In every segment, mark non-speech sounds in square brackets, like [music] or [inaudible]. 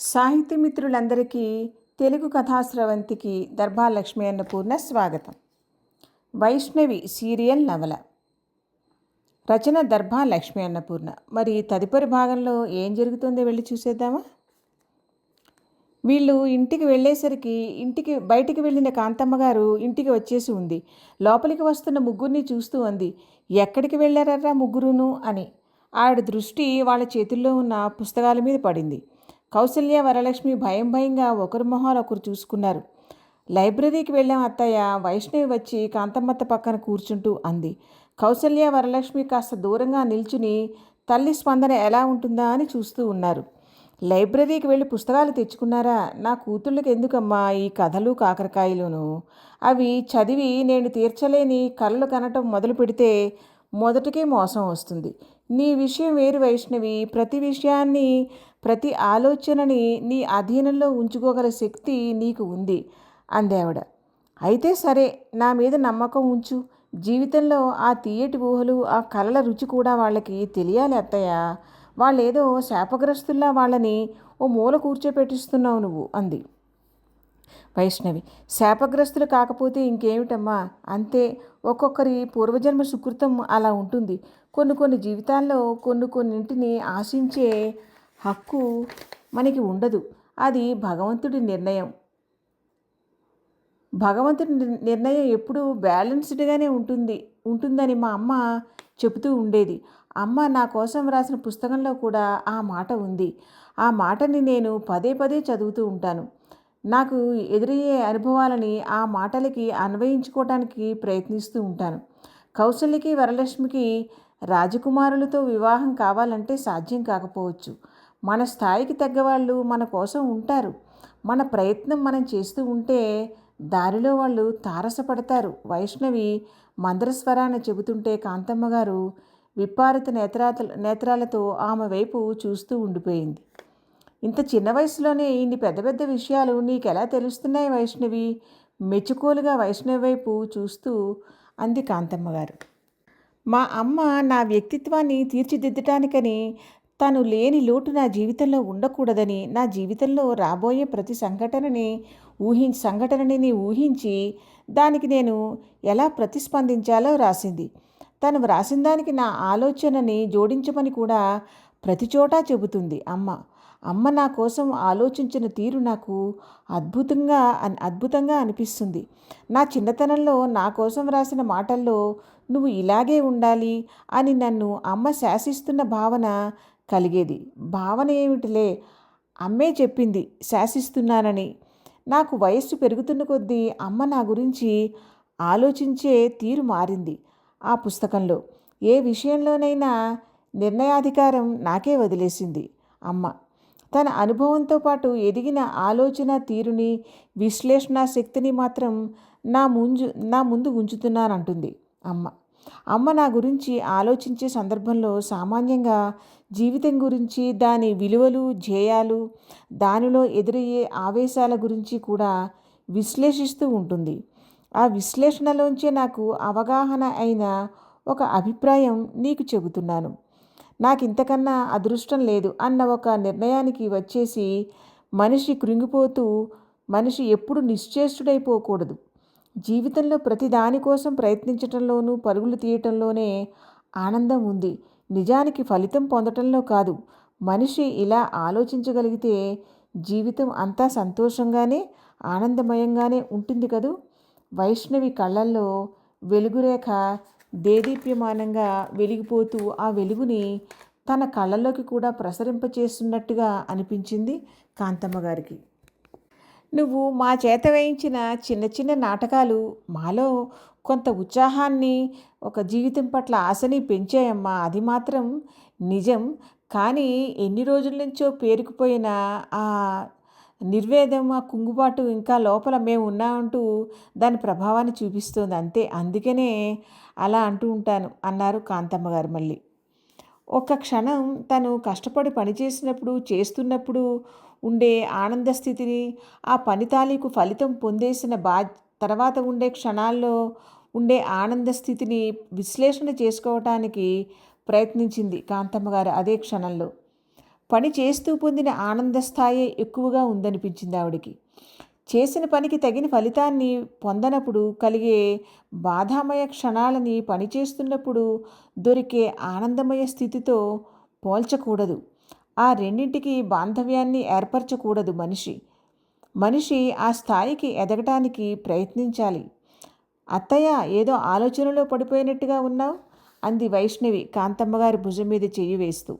సాహిత్య మిత్రులందరికీ తెలుగు కథాశ్రవంతికి దర్భా లక్ష్మీ అన్నపూర్ణ స్వాగతం. వైష్ణవి సీరియల్ నవల. రచన దర్భా లక్ష్మి అన్నపూర్ణ మరి తదుపరి భాగంలో ఏం జరుగుతుందో వెళ్ళి చూసేద్దామా? వీళ్ళు ఇంటికి వెళ్ళేసరికి ఇంటికి బయటికి వెళ్ళిన కాంతమ్మ గారు ఇంటికి వచ్చేసి ఉంది. లోపలికి వస్తున్న ముగ్గురిని చూస్తూ అంది ఎక్కడికి వెళ్ళారరా ముగ్గురును? అని. ఆవిడ దృష్టి వాళ్ళ చేతుల్లో ఉన్న పుస్తకాల మీద పడింది. కౌసల్య వరలక్ష్మి భయం భయంగా ఒకరి మొహాలు ఒకరు చూసుకున్నారు. లైబ్రరీకి వెళ్ళాం అత్తయ్య. వైష్ణవి వచ్చి కాంతమ్మత్త పక్కన కూర్చుంటూ అంది. కౌసల్య వరలక్ష్మి కాస్త దూరంగా నిల్చుని తల్లి స్పందన ఎలా ఉంటుందా అని చూస్తూ ఉన్నారు. లైబ్రరీకి వెళ్ళి పుస్తకాలు తెచ్చుకున్నారా? నా కూతుళ్ళకి ఎందుకమ్మా ఈ కథలు కాకరకాయలును? అవి చదివి నేను తీర్చలేని కళలు కనటం మొదలు పెడితే మొదటికే మోసం వస్తుంది. నీ విషయం వేరు వైష్ణవి. ప్రతి విషయాన్ని ప్రతి ఆలోచనని నీ అధీనంలో ఉంచుకోగల శక్తి నీకు ఉంది అందేవిడ. అయితే సరే నా మీద నమ్మకం ఉంచు. జీవితంలో ఆ తీయటి ఊహలు ఆ కలల రుచి కూడా వాళ్ళకి తెలియాలి అత్తయ్య. వాళ్ళేదో శాపగ్రస్తుల్లా వాళ్ళని ఓ మూల కూర్చోపెట్టిస్తున్నావు నువ్వు అంది. వైష్ణవి శాపగ్రస్తులు కాకపోతే ఇంకేమిటమ్మా? అంతే ఒక్కొక్కరి పూర్వజన్మ సుకృతం అలా ఉంటుంది. కొన్ని కొన్ని జీవితాల్లో కొన్ని కొన్నింటిని ఆశించే హక్కు మనకి ఉండదు. అది భగవంతుడి నిర్ణయం. భగవంతుడి నిర్ణయం ఎప్పుడూ బ్యాలెన్స్డ్గానే ఉంటుంది ఉంటుందని మా అమ్మ చెబుతూ ఉండేది. అమ్మ నా కోసం రాసిన పుస్తకంలో కూడా ఆ మాట ఉంది. ఆ మాటని నేను పదే పదే చదువుతూ ఉంటాను. నాకు ఎదురయ్యే అనుభవాలని ఆ మాటలకి అన్వయించుకోవటానికి ప్రయత్నిస్తూ ఉంటాను. కౌశల్యకి వరలక్ష్మికి రాజకుమారులతో వివాహం కావాలంటే సాధ్యం కాకపోవచ్చు. మన స్థాయికి తగ్గవాళ్ళు మన కోసం ఉంటారు. మన ప్రయత్నం మనం చేస్తూ ఉంటే దారిలో వాళ్ళు తారసపడతారు. వైష్ణవి మందరస్వరాన చెబుతుంటే కాంతమ్మ గారు విపారిత నేత్రాత నేత్రాలతో ఆమె వైపు చూస్తూ ఉండిపోయింది. ఇంత చిన్న వయసులోనే ఇన్ని పెద్ద పెద్ద విషయాలు నీకెలా తెలుస్తున్నాయి వైష్ణవి? మెచ్చుకోలుగా వైష్ణవి వైపు చూస్తూ అంది కాంతమ్మ గారు. మా అమ్మ నా వ్యక్తిత్వాన్ని తీర్చిదిద్దటానికని తను లేని లోటు నా జీవితంలో ఉండకూడదని నా జీవితంలో రాబోయే ప్రతి సంఘటనని ఊహించి సంఘటనని ఊహించి దానికి నేను ఎలా ప్రతిస్పందించాలో రాసింది. తను వ్రాసిన దానికి నా ఆలోచనని జోడించమని కూడా ప్రతి చోటా చెబుతుంది అమ్మ. అమ్మ నా కోసం ఆలోచించిన తీరు నాకు అద్భుతంగా అద్భుతంగా అనిపిస్తుంది. నా చిన్నతనంలో నా కోసం రాసిన మాటల్లో నువ్వు ఇలాగే ఉండాలి అని నన్ను అమ్మ శాసిస్తున్న భావన కలిగేది. భావన ఏమిటిలే? అమ్మే చెప్పింది. శాసిస్తున్నానని. నాకు వయస్సు పెరుగుతున్న కొద్దీ అమ్మ నా గురించి ఆలోచించే తీరు మారింది ఆ పుస్తకంలో. ఏ విషయంలోనైనా నిర్ణయాధికారం నాకే వదిలేసింది అమ్మ. తన అనుభవంతో పాటు ఎదిగిన ఆలోచన తీరుని విశ్లేషణ శక్తిని మాత్రం నా ముంజు నా ముందు ఉంచుతున్నానంటుంది అమ్మ. అమ్మ నా గురించి ఆలోచించే సందర్భంలో సామాన్యంగా జీవితం గురించి దాని విలువలు ధ్యేయాలు దానిలో ఎదురయ్యే ఆవేశాల గురించి కూడా విశ్లేషిస్తూ ఉంటుంది. ఆ విశ్లేషణలోంచే నాకు అవగాహన అయిన ఒక అభిప్రాయం నీకు చెబుతున్నాను. నాకు ఇంతకన్నా అదృష్టం లేదు అన్న ఒక నిర్ణయానికి వచ్చేసి మనిషి కృంగిపోతూ మనిషి ఎప్పుడు నిశ్చేష్టుడైపోకూడదు. జీవితంలో ప్రతి దానికోసం ప్రయత్నించటంలోనూ పరుగులు తీయటంలోనే ఆనందం ఉంది. నిజానికి ఫలితం పొందటంలో కాదు. మనిషి ఇలా ఆలోచించగలిగితే జీవితం అంతా సంతోషంగానే ఆనందమయంగానే ఉంటుంది కదూ? వైష్ణవి కళ్ళల్లో వెలుగురేఖ దేదీప్యమానంగా వెలిగిపోతూ ఆ వెలుగుని తన కళ్ళలోకి కూడా ప్రసరింపచేస్తున్నట్టుగా అనిపించింది కాంతమ్మ గారికి. నువ్వు మా చేత వేయించిన చిన్న చిన్న నాటకాలు మాలో కొంత ఉత్సాహాన్ని ఒక జీవితం పట్ల ఆశని పెంచాయమ్మా. అది మాత్రం నిజం. కానీ ఎన్ని రోజుల నుంచో పేరుకుపోయిన ఆ నిర్వేదం ఆ కుంగుబాటు ఇంకా లోపల మేము ఉన్నామంటూ దాని ప్రభావాన్ని చూపిస్తుంది అంతే. అందుకనే అలా అంటూ ఉంటాను అన్నారు కాంతమ్మ గారు మళ్ళీ. ఒక క్షణం తను కష్టపడి పనిచేసినప్పుడు చేస్తున్నప్పుడు ఉండే ఆనంద స్థితిని ఆ పని తాలూకు ఫలితం పొందేసిన బా తర్వాత ఉండే క్షణాల్లో ఉండే ఆనంద స్థితిని విశ్లేషణ చేసుకోవటానికి ప్రయత్నించింది కాంతమ్మ గారు అదే క్షణంలో. పని చేస్తూ పొందిన ఆనంద స్థాయి ఎక్కువగా ఉందనిపించింది ఆవిడికి. చేసిన పనికి తగిన ఫలితాన్ని పొందనప్పుడు కలిగే బాధామయ క్షణాలని పనిచేస్తున్నప్పుడు దొరికే ఆనందమయ స్థితితో పోల్చకూడదు. ఆ రెండింటికి బాంధవ్యాన్ని ఏర్పరచకూడదు మనిషి. మనిషి ఆ స్థాయికి ఎదగటానికి ప్రయత్నించాలి. అత్తయ్య ఏదో ఆలోచనలో పడిపోయినట్టుగా ఉన్నావు? అంది వైష్ణవి కాంతమ్మగారి భుజం మీద చెయ్యి వేస్తూ.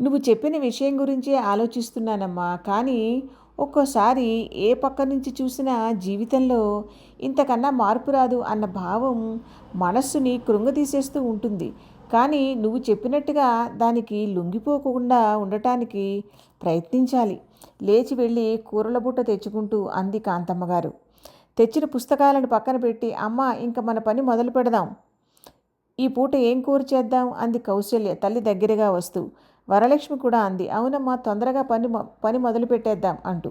నువ్వు చెప్పిన విషయం గురించే ఆలోచిస్తున్నానమ్మా కానీ ఒక్కోసారి ఏ పక్క నుంచి చూసినా జీవితంలో ఇంతకన్నా మార్పు రాదు అన్న భావం మనస్సుని కృంగతీసేస్తూ ఉంటుంది. కానీ నువ్వు చెప్పినట్టుగా దానికి లొంగిపోకుండా ఉండటానికి ప్రయత్నించాలి. లేచి వెళ్ళి కూరల బుట్ట తెచ్చుకుంటూ అంది కాంతమ్మగారు. తెచ్చిన పుస్తకాలను పక్కన పెట్టి అమ్మ ఇంక మన పని మొదలు పెడదాం. ఈ పూట ఏం కూర చేద్దాం? అంది కౌశల్య తల్లి దగ్గరగా వస్తూ. వరలక్ష్మి కూడా అంది అవునమ్మా తొందరగా పని పని మొదలు పెట్టేద్దాం అంటూ.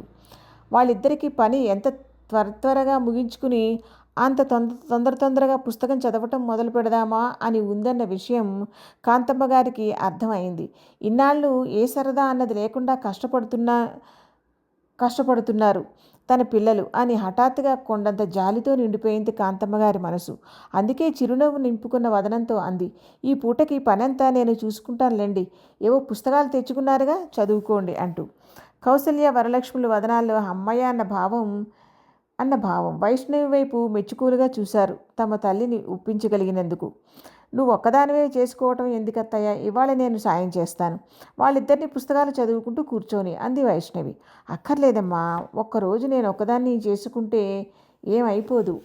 వాళ్ళిద్దరికీ పని ఎంత త్వర త్వరగా ముగించుకుని అంత తొందర తొందర తొందరగా పుస్తకం చదవటం మొదలు పెడదామా? అని ఉందన్న విషయం కాంతమ్మ గారికి అర్థమైంది. ఇన్నాళ్ళు ఏ సరదా అన్నది లేకుండా కష్టపడుతున్నా కష్టపడుతున్నారు. తన పిల్లలు అని హఠాత్తుగా కొండంత జాలితో నిండిపోయింది కాంతమ్మగారి మనసు. అందుకే చిరునవ్వు నింపుకున్న వదనంతో అంది ఈ పూటకి పనంతా నేను చూసుకుంటానులేండి. ఏవో పుస్తకాలు తెచ్చుకున్నారుగా చదువుకోండి అంటూ. కౌసల్య వరలక్ష్ములు వదనాల్లో అమ్మయ్య అన్న భావం అన్న భావం వైష్ణవి వైపు మెచ్చుకోలుగా చూశారు. తమ తల్లిని ఒప్పించగలిగినందుకు. నువ్వు ఒక్కదానివే చేసుకోవటం ఎందుకత్తయ్యా? ఇవాళ నేను సాయం చేస్తాను. వాళ్ళిద్దరిని పుస్తకాలు చదువుకుంటూ కూర్చొని అంది వైష్ణవి. అక్కర్లేదమ్మా ఒక్కరోజు నేను ఒక్కదాన్ని చేసుకుంటే ఏమైపోదు.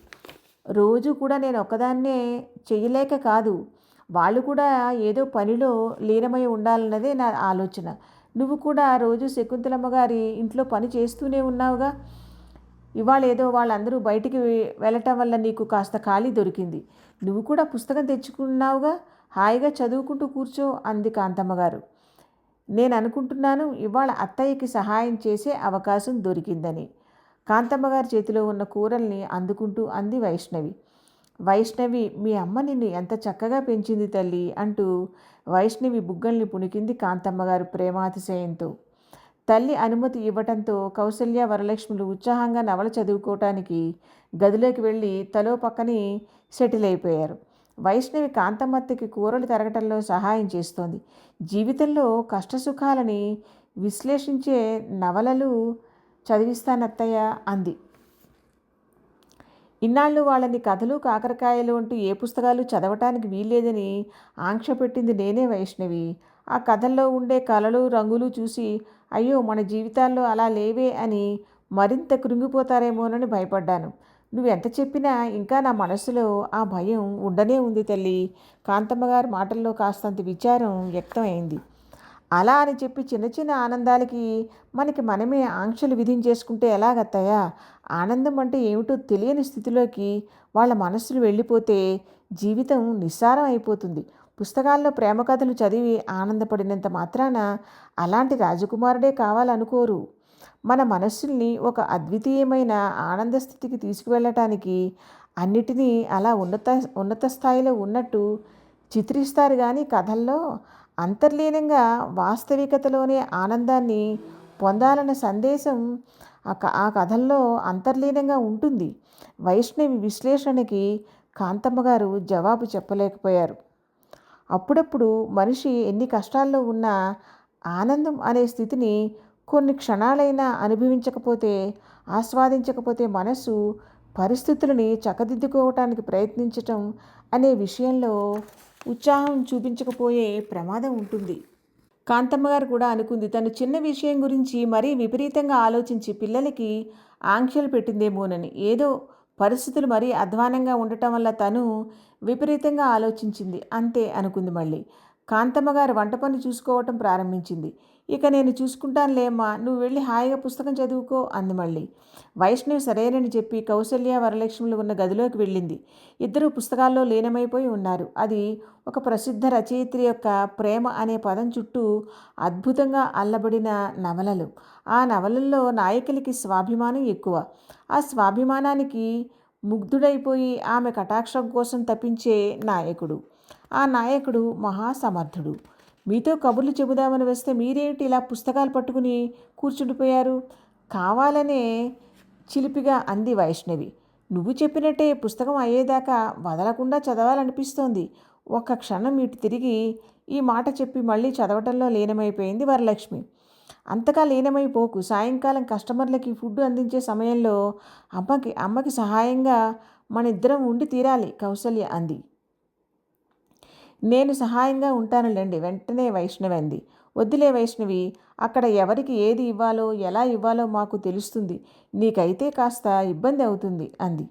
రోజు కూడా నేను ఒక్కదాన్నే చేయలేక కాదు. వాళ్ళు కూడా ఏదో పనిలో లీనమై ఉండాలన్నదే నా ఆలోచన. నువ్వు కూడా రోజు శకుంతలమ్మ గారి ఇంట్లో పని చేస్తూనే ఉన్నావుగా? ఇవాళ ఏదో వాళ్ళందరూ బయటికి వెళ్ళటం వల్ల నీకు కాస్త ఖాళీ దొరికింది. నువ్వు కూడా పుస్తకం తెచ్చుకున్నావుగా? హాయిగా చదువుకుంటూ కూర్చో అంది కాంతమ్మ గారు నేను అనుకుంటున్నాను ఇవాళ అత్తయ్యకి సహాయం చేసే అవకాశం దొరికిందని. కాంతమ్మ గారి చేతిలో ఉన్న కూరల్ని అందుకుంటూ అంది వైష్ణవి. వైష్ణవి మీ అమ్మ నిన్ను ఎంత చక్కగా పెంచింది తల్లి అంటూ వైష్ణవి బుగ్గల్ని పుణికింది కాంతమ్మ గారు ప్రేమాతిశయంతో. తల్లి అనుమతి ఇవ్వటంతో కౌసల్య వరలక్ష్ములు ఉత్సాహంగా నవల చదువుకోవటానికి గదిలోకి వెళ్ళి తలో పక్కని సెటిల్ అయిపోయారు. వైష్ణవి కాంతమ్మత్తకి కూరలు తరగటంలో సహాయం చేస్తోంది. జీవితంలో కష్టసుఖాలని విశ్లేషించే నవలలు చదివిస్తానత్తయ్య అంది. ఇన్నాళ్ళు వాళ్ళని కథలు కాకరకాయలు అంటూ ఏ పుస్తకాలు చదవటానికి వీల్లేదని ఆంక్ష పెట్టింది నేనే వైష్ణవి. ఆ కథల్లో ఉండే కళలు రంగులు చూసి అయ్యో మన జీవితాల్లో అలా లేవే అని మరింత కృంగిపోతారేమోనని భయపడ్డాను. నువ్వు ఎంత చెప్పినా ఇంకా నా మనసులో ఆ భయం ఉండనే ఉంది తల్లి. కాంతమ్మ గారి మాటల్లో కాస్తంత విచారం వ్యక్తమైంది. అలా అని చెప్పి చిన్న చిన్న ఆనందాలకి మనకి మనమే ఆంక్షలు విధించేసుకుంటే ఎలాగత్తయ్యా? ఆనందం అంటే ఏమిటో తెలియని స్థితిలోకి వాళ్ళ మనసులు వెళ్ళిపోతే జీవితం నిస్సారం అయిపోతుంది. పుస్తకాల్లో ప్రేమ కథలు చదివి ఆనందపడినంత మాత్రాన అలాంటి రాజకుమారుడే కావాలనుకోరు. మన మనస్సుల్ని ఒక అద్వితీయమైన ఆనంద స్థితికి తీసుకువెళ్ళటానికి అన్నిటినీ అలా ఉన్నత ఉన్నత స్థాయిలో ఉన్నట్టు చిత్రిస్తారు కానీ కథల్లో అంతర్లీనంగా వాస్తవికతలోనే ఆనందాన్ని పొందాలన్న సందేశం ఆ కథల్లో అంతర్లీనంగా ఉంటుంది. వైష్ణవి విశ్లేషణకి కాంతమ్మ గారు జవాబు చెప్పలేకపోయారు. అప్పుడప్పుడు మనిషి ఎన్ని కష్టాల్లో ఉన్నా ఆనందం అనే స్థితిని కొన్ని క్షణాలైనా అనుభవించకపోతే ఆస్వాదించకపోతే మనసు పరిస్థితులని చక్కదిద్దుకోవటానికి ప్రయత్నించటం అనే విషయంలో ఉత్సాహం చూపించకపోయే ప్రమాదం ఉంటుంది. కాంతమ్మ గారు కూడా అనుకుంది తను చిన్న విషయం గురించి మరీ విపరీతంగా ఆలోచించి పిల్లలకి ఆంక్షలు పెట్టిందేమోనని. ఏదో పరిస్థితులు మరీ అధ్వానంగా ఉండటం వల్ల తను విపరీతంగా ఆలోచించింది. అంతే అనుకుంది మళ్ళీ. కాంతమ్మ గారు వంట పని చూసుకోవటం ప్రారంభించింది. ఇక నేను చూసుకుంటానులేమ్మా నువ్వు వెళ్ళి హాయిగా పుస్తకం చదువుకో అంది మళ్ళీ. వైష్ణవి సరేనని చెప్పి కౌశల్య వరలక్ష్ములు ఉన్న గదిలోకి వెళ్ళింది. ఇద్దరు పుస్తకాల్లో లీనమైపోయి ఉన్నారు. అది ఒక ప్రసిద్ధ రచయిత్రి యొక్క ప్రేమ అనే పదం చుట్టూ అద్భుతంగా అల్లబడిన నవలలు. ఆ నవలల్లో నాయకులకి స్వాభిమానం ఎక్కువ. ఆ స్వాభిమానానికి ముగ్ధుడైపోయి ఆమె కటాక్షం కోసం తప్పించే నాయకుడు. ఆ నాయకుడు మహాసమర్థుడు. మీతో కబుర్లు చెబుదామని వస్తే మీరేమిటి ఇలా పుస్తకాలు పట్టుకుని కూర్చుండిపోయారు? కావాలనే చిలిపిగా అంది వైష్ణవి. నువ్వు చెప్పినట్టే పుస్తకం అయ్యేదాకా వదలకుండా చదవాలనిపిస్తోంది. ఒక్క క్షణం ఇటు తిరిగి ఈ మాట చెప్పి మళ్ళీ చదవటంలో లీనమైపోయింది వరలక్ష్మి. అంతగా లీనమైపోకు. సాయంకాలం కస్టమర్లకి ఫుడ్ అందించే సమయంలో అమ్మకి అమ్మకి సహాయంగా మన ఇద్దరం ఉండి తీరాలి కౌసల్య అంది. నేను సహాయంగా ఉంటానులేండి వెంటనే వైష్ణవి అంది వద్దులే వైష్ణవి అక్కడ ఎవరికి ఏది ఇవ్వాలో ఎలా ఇవ్వాలో మాకు తెలుస్తుంది. నీకైతే కాస్త ఇబ్బంది అవుతుంది అంది.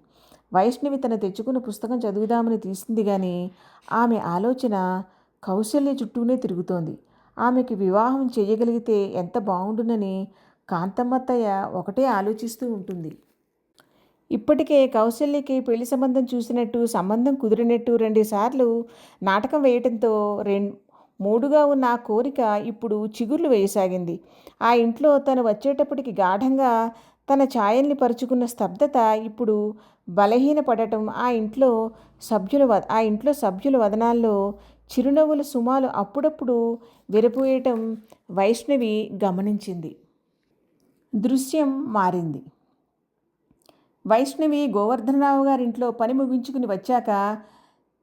వైష్ణవి తన తెచ్చుకున్న పుస్తకం చదువుదామని తీసింది కానీ ఆమె ఆలోచన కౌశల్య చుట్టూనే తిరుగుతోంది. ఆమెకి వివాహం చేయగలిగితే ఎంత బాగుండునని కాంతమ్మత్తయ్య ఒకటే ఆలోచిస్తూ ఉంటుంది. ఇప్పటికే కౌశల్యకి పెళ్ళి సంబంధం చూసినట్టు సంబంధం కుదిరినట్టు రెండుసార్లు నాటకం వేయటంతో రెండు మూడుగా ఉన్న ఆ కోరిక ఇప్పుడు చిగుర్లు వేయసాగింది. ఆ ఇంట్లో తను వచ్చేటప్పటికి గాఢంగా తన ఛాయల్ని పరుచుకున్న స్తబ్దత ఇప్పుడు బలహీనపడటం ఆ ఇంట్లో సభ్యుల వ ఆ ఇంట్లో సభ్యుల వదనాల్లో చిరునవ్వుల సుమాలు అప్పుడప్పుడు విరపోయటం వైష్ణవి గమనించింది. దృశ్యం మారింది. వైష్ణవి గోవర్ధనరావు గారింట్లో పని ముగించుకుని వచ్చాక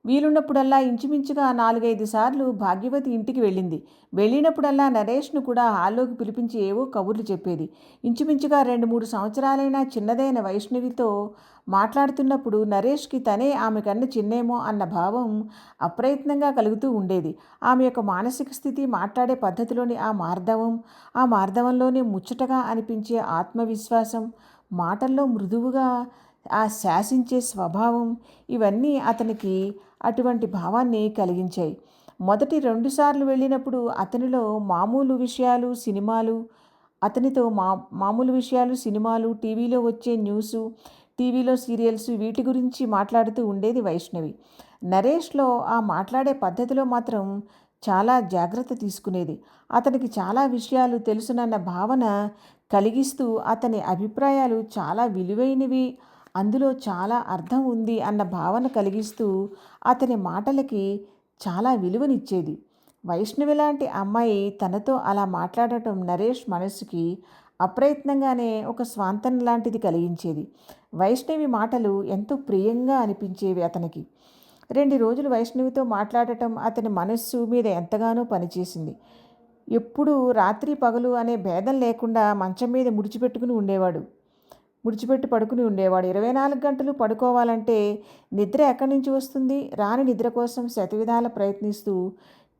వీలున్నప్పుడల్లా ఇంచుమించుగా నాలుగైదు సార్లు భాగ్యవతి ఇంటికి వెళ్ళింది. వెళ్ళినప్పుడల్లా నరేష్ను కూడా హాల్లోకి పిలిపించి ఏవో కబుర్లు చెప్పేది. ఇంచుమించుగా రెండు మూడు సంవత్సరాలైన చిన్నదైన వైష్ణవితో మాట్లాడుతున్నప్పుడు నరేష్కి తనే ఆమె కన్నా చిన్నేమో అన్న భావం అప్రయత్నంగా కలుగుతూ ఉండేది. ఆమె యొక్క మానసిక స్థితి మాట్లాడే పద్ధతిలోని ఆ మార్ధవం ఆ మార్ధవంలోనే ముచ్చటగా అనిపించే ఆత్మవిశ్వాసం మాటల్లో మృదువుగా ఆ శాసించే స్వభావం ఇవన్నీ అతనికి అటువంటి భావాన్ని కలిగించాయి. మొదటి రెండుసార్లు వెళ్ళినప్పుడు అతనిలో మామూలు విషయాలు సినిమాలు అతనితో మా మామూలు విషయాలు సినిమాలు టీవీలో వచ్చే న్యూసు టీవీలో సీరియల్స్ వీటి గురించి మాట్లాడుతూ ఉండేది వైష్ణవి. నరేష్లో ఆ మాట్లాడే పద్ధతిలో మాత్రం చాలా జాగ్రత్త తీసుకునేది. అతనికి చాలా విషయాలు తెలుసునన్న భావన కలిగిస్తూ అతని అభిప్రాయాలు చాలా విలువైనవి. అందులో చాలా అర్థం ఉంది అన్న భావన కలిగిస్తూ అతని మాటలకి చాలా విలువనిచ్చేది. వైష్ణవి లాంటి అమ్మాయి తనతో అలా మాట్లాడటం నరేష్ మనస్సుకి అప్రయత్నంగానే ఒక స్వాంతన లాంటిది కలిగించేది. వైష్ణవి మాటలు ఎంతో ప్రియంగా అనిపించేవి అతనికి. రెండు రోజులు వైష్ణవితో మాట్లాడటం అతని మనస్సు మీద ఎంతగానో పనిచేసింది. ఎప్పుడు రాత్రి పగలు అనే భేదం లేకుండా మంచం మీద ముడిచిపెట్టుకుని ఉండేవాడు. ముడిచిపెట్టి పడుకుని ఉండేవాడు. ఇరవై నాలుగు గంటలు పడుకోవాలంటే నిద్ర ఎక్కడి నుంచి వస్తుంది? రాని నిద్ర కోసం శతవిధాల ప్రయత్నిస్తూ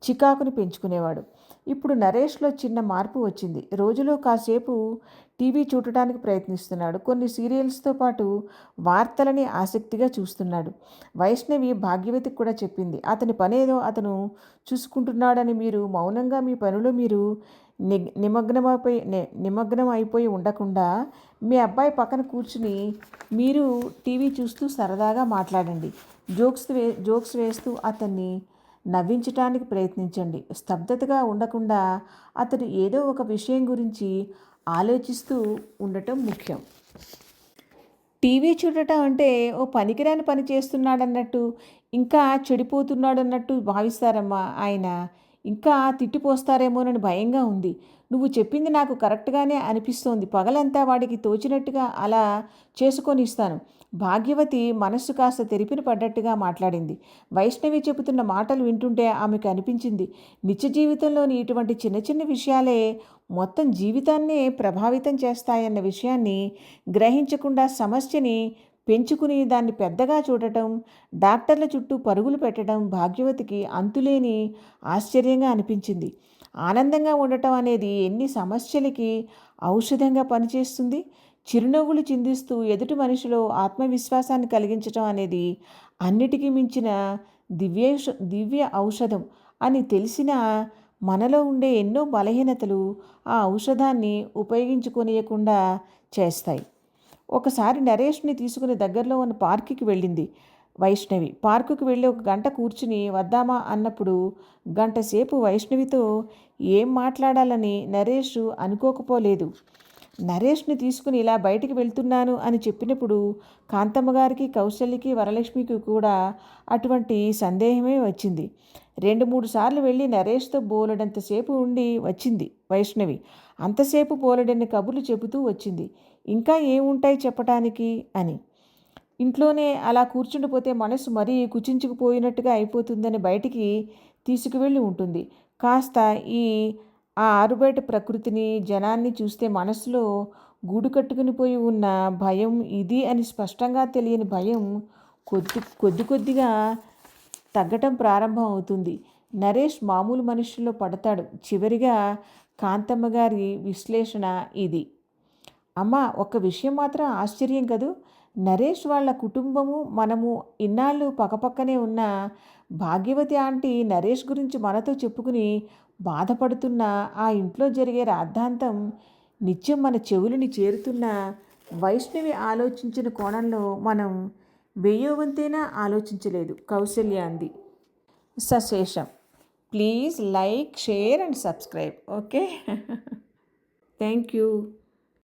చికాకుని పెంచుకునేవాడు. ఇప్పుడు నరేష్లో చిన్న మార్పు వచ్చింది. రోజులో కాసేపు టీవీ చూడటానికి ప్రయత్నిస్తున్నాడు. కొన్ని సీరియల్స్తో పాటు వార్తలని ఆసక్తిగా చూస్తున్నాడు. వైష్ణవి భాగ్యవతికి కూడా చెప్పింది అతని పనేదో అతను చూసుకుంటున్నాడని మీరు మౌనంగా మీ పనిలో మీరు ని నిమగ్నమైపోయి నిమగ్నం అయిపోయి ఉండకుండా మీ అబ్బాయి పక్కన కూర్చుని మీరు టీవీ చూస్తూ సరదాగా మాట్లాడండి. జోక్స్ వే జోక్స్ వేస్తూ అతన్ని నవ్వించటానికి ప్రయత్నించండి. స్తబ్దతగా ఉండకుండా అతడు ఏదో ఒక విషయం గురించి ఆలోచిస్తూ ఉండటం ముఖ్యం. టీవీ చూడటం అంటే ఓ పనికిరాని పని చేస్తున్నాడన్నట్టు ఇంకా చెడిపోతున్నాడన్నట్టు భావిస్తారమ్మా ఆయన. ఇంకా తిట్టిపోస్తారేమోనని భయంగా ఉంది. నువ్వు చెప్పింది నాకు కరెక్ట్గానే అనిపిస్తోంది. పగలంతా వాడికి తోచినట్టుగా అలా చేసుకొని ఇస్తాను. భాగ్యవతి మనస్సు కాస్త తెరిపిన పడ్డట్టుగా మాట్లాడింది. వైష్ణవి చెబుతున్న మాటలు వింటుంటే ఆమెకు అనిపించింది నిత్య జీవితంలోని ఇటువంటి చిన్న చిన్న విషయాలే మొత్తం జీవితాన్నే ప్రభావితం చేస్తాయన్న విషయాన్ని గ్రహించకుండా సమస్యని పెంచుకుని దాన్ని పెద్దగా చూడటం డాక్టర్ల చుట్టూ పరుగులు పెట్టడం భాగ్యవతికి అంతులేని ఆశ్చర్యంగా అనిపించింది. ఆనందంగా ఉండటం అనేది ఎన్ని సమస్యలకి ఔషధంగా పనిచేస్తుంది? చిరునవ్వులు చిందిస్తూ ఎదుటి మనిషిలో ఆత్మవిశ్వాసాన్ని కలిగించడం అనేది అన్నిటికీ మించిన దివ్య దివ్య ఔషధం అని తెలిసిన మనలో ఉండే ఎన్నో బలహీనతలు ఆ ఔషధాన్ని ఉపయోగించుకొనియకుండా చేస్తాయి. ఒకసారి నరేష్ని తీసుకుని దగ్గరలో ఉన్న పార్కుకి వెళ్ళింది వైష్ణవి. పార్కుకి వెళ్ళి ఒక గంట కూర్చుని వద్దామా అన్నప్పుడు గంటసేపు వైష్ణవితో ఏం మాట్లాడాలని నరేష్ అనుకోకపోలేదు. నరేష్ని తీసుకుని ఇలా బయటికి వెళ్తున్నాను అని చెప్పినప్పుడు కాంతమ్మ గారికి కౌశల్యకి వరలక్ష్మికి కూడా అటువంటి సందేహమే వచ్చింది. రెండు మూడు సార్లు వెళ్ళి నరేష్తో బోలెడంతసేపు ఉండి వచ్చింది వైష్ణవి. అంతసేపు బోలెడన్ని కబుర్లు చెబుతూ వచ్చింది. ఇంకా ఏముంటాయి చెప్పటానికి? అని. ఇంట్లోనే అలా కూర్చుండిపోతే మనసు మరీ కుచించుకుపోయినట్టుగా అయిపోతుందని బయటికి తీసుకువెళ్ళి ఉంటుంది. కాస్త ఈ ఆ ఆరుబయట ప్రకృతిని జనాన్ని చూస్తే మనసులో గూడు కట్టుకుని పోయి ఉన్న భయం ఇది అని స్పష్టంగా తెలియని భయం కొద్ది కొద్ది కొద్దిగా తగ్గటం ప్రారంభం అవుతుంది. నరేష్ మామూలు మనుషుల్లో పడతాడు. చివరిగా కాంతమ్మ గారి విశ్లేషణ ఇది. అమ్మ ఒక విషయం మాత్రం ఆశ్చర్యం కదూ? నరేష్ వాళ్ళ కుటుంబము మనము ఇన్నాళ్ళు పక్కపక్కనే ఉన్న భాగ్యవతి ఆంటీ నరేష్ గురించి మనతో చెప్పుకుని బాధపడుతున్న ఆ ఇంట్లో జరిగే రాద్ధాంతం నిత్యం మన చెవులని చేరుతున్న వైష్ణవి ఆలోచించిన కోణంలో మనం వెయ్యోవంతైనా ఆలోచించలేదు. కౌశల్య అంది. సశేషం. Please like share and subscribe. Okay? [laughs] Thank you.